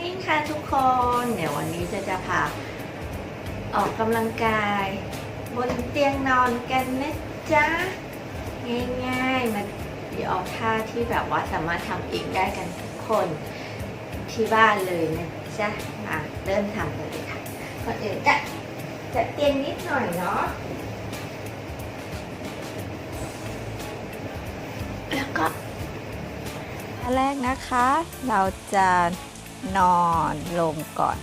นิ่งค่ะทุกคน เดี๋ยววันนี้จะจะพาออกกำลังกาย บนเตียงนอนกันนะจ๊ะ ง่ายๆ มันเดี๋ยวออกท่าที่แบบว่าสามารถทำเองได้กันทุกคนที่บ้านเลยนะจ๊ะมาเริ่มทำกันเลยค่ะก่อนอื่นจะจัดเตียงนิดหน่อยเนาะแล้วก็อันแรกนะคะ เราจะ นอนลงก่อน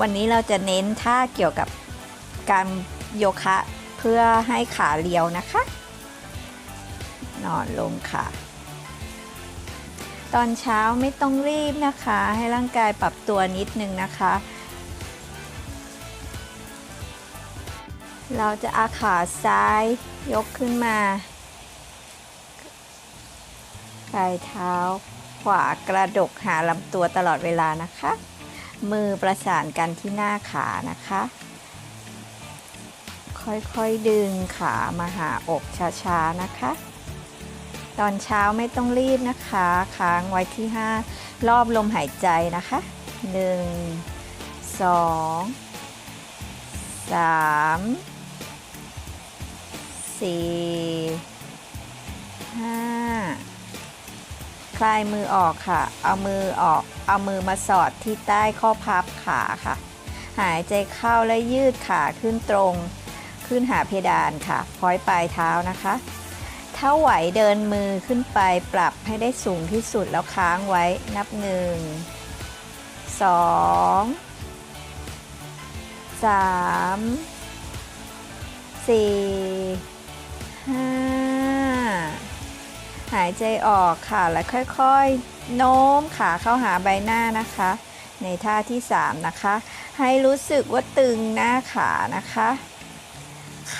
วันนี้เราจะเน้นท่าเกี่ยวกับการโยคะเพื่อให้ขาเรียวนะคะ นอนลงค่ะ ตอนเช้าไม่ต้องรีบนะคะ ให้ร่างกายปรับตัวนิดนึงนะคะ เราจะอาขาซ้ายยกขึ้นมาปลายเท้า ขวากระดกหาลำตัวตลอดเวลานะคะ มือประสานกันที่หน้าขานะคะ ค่อยๆดึงขามาหาอกช้าๆนะคะ ตอนเช้าไม่ต้องรีบนะคะ ค้างไว้ที่ 5 รอบลมหายใจนะคะ 1 2 3 4 5 คลายมือออกค่ะ เอามือออก เอามือมาสอดที่ใต้ข้อพับขาค่ะ หายใจเข้าและยืดขาขึ้นตรง ขึ้นหาเพดานค่ะ พ้อยปลายเท้านะคะ ถ้าไหวเดินมือขึ้นไปปรับให้ได้สูงที่สุดแล้วค้างไว้นับหนึ่งสองสามสี่ห้า หายใจออกค่ะ แล้วค่อยๆ โน้มขาเข้าหาใบหน้านะคะ ในท่าที่ 3 นะคะ ให้รู้สึกว่าตึงหน้าขานะคะ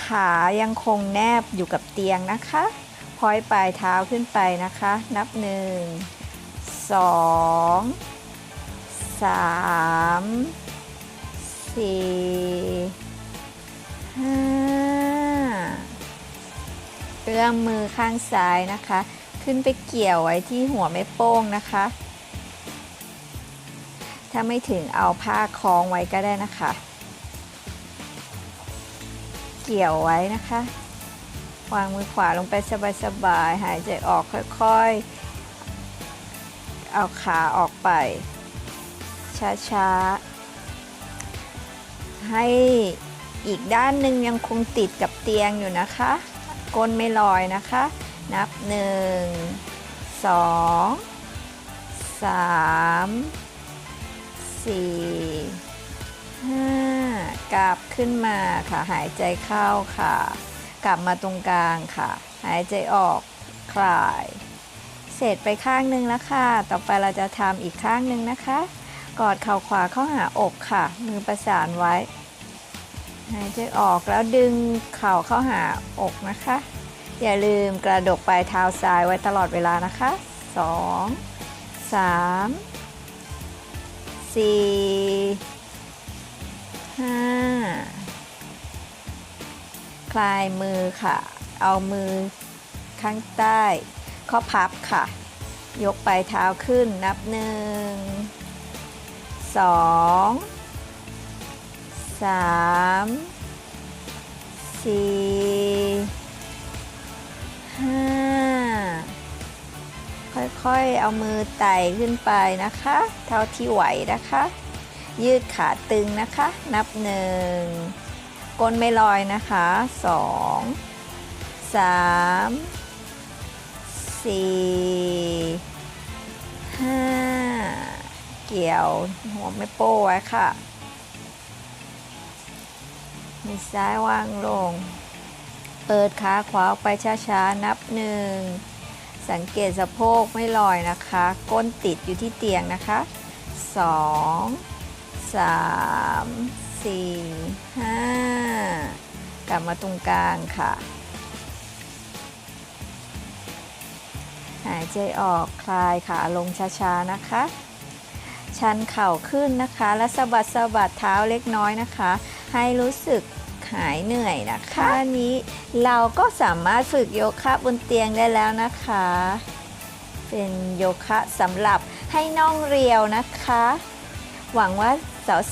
ขายังคงแนบอยู่กับเตียงนะคะพอยปลายเท้าขึ้นไปนะคะ นับ 1 2 3 4 อื้อมมือข้างซ้ายนะคะ ขึ้นไปเกี่ยวไว้ที่หัวแม่โป้งนะคะ ถ้าไม่ถึงเอาผ้าคล้องไว้ก็ได้นะคะ เกี่ยวไว้นะคะ วางมือขวาลงไปสบายๆหายใจออกค่อยๆ เอาขาออกไป ช้าๆ ให้อีกด้านหนึ่งยังคงติดกับเตียงอยู่นะคะ ก้นไม่ลอยนะคะ นับหนึ่งสองสามสี่ห้ากลับขึ้นมาค่ะ หายใจเข้าค่ะ กลับมาตรงกลางค่ะ หายใจออกคลาย เสร็จไปข้างหนึ่งแล้วค่ะ ต่อไปเราจะทำอีกข้างหนึ่งนะคะ กอดเข่าขวาเข้าหาอกค่ะ มือประสานไว้ หายใจออกแล้วดึงเข่าเข้าหาอกนะคะ อย่าลืมกระดกปลายเท้าซ้ายไว้ตลอดเวลานะคะ 2 3 4 5 คลายมือค่ะ เอามือข้างใต้ข้อพับค่ะ ยกปลายเท้าขึ้นนับหนึ่งสอง สามสี่ห้าค่อยๆ เอามือไต่ขึ้นไปนะคะ เท่าที่ไหวนะคะ ยืดขาตึงนะคะ นับหนึ่งก้นไม่ลอยนะคะสองสามสี่ห้าเกี่ยวหัวไม่โป้ไว้ค่ะ มือซ้ายวางลง เปิดขาขวาไปช้าๆ นับหนึ่ง สังเกตสะโพกไม่ลอยนะคะ ก้นติดอยู่ที่เตียงนะคะสองสามสี่ห้ากลับมาตรงกลางค่ะ หายใจออกคลายขาลงช้าๆ นะคะ ชันเข่าขึ้นนะคะ และสะบัดสะบัดเท้าเล็กน้อยนะคะ ให้รู้สึกหายเหนื่อยนะคะอันนี้เราก็สามารถฝึกโยคะบนเตียงได้แล้วนะคะ เป็นโยคะสำหรับให้น่องเรียวนะคะ หวังว่า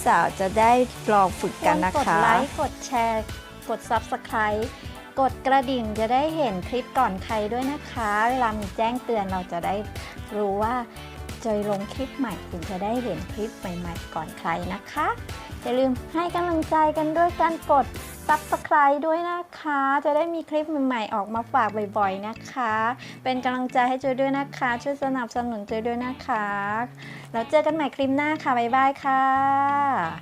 สาวๆจะได้ลองฝึกกันนะกดคะไลค์กดแชร์ กด Subscribe กดกระดิ่งจะได้เห็นคลิปก่อนใครด้วยนะคะ เวลามีแจ้งเตือนเราจะได้รู้ว่า จอยลงคลิปใหม่คุณจะได้เห็นคลิปใหม่ๆก่อนใครนะคะ อย่าลืมให้กำลังใจกันด้วยการกด Subscribe ด้วยนะคะ จะได้มีคลิปใหม่ๆออกมาฝากบ่อยๆนะคะ เป็นกำลังใจให้จอยด้วยนะคะ ช่วยสนับสนุนจอยด้วยนะคะ แล้วเจอกันใหม่คลิปหน้าค่ะ บ๊ายบายค่ะ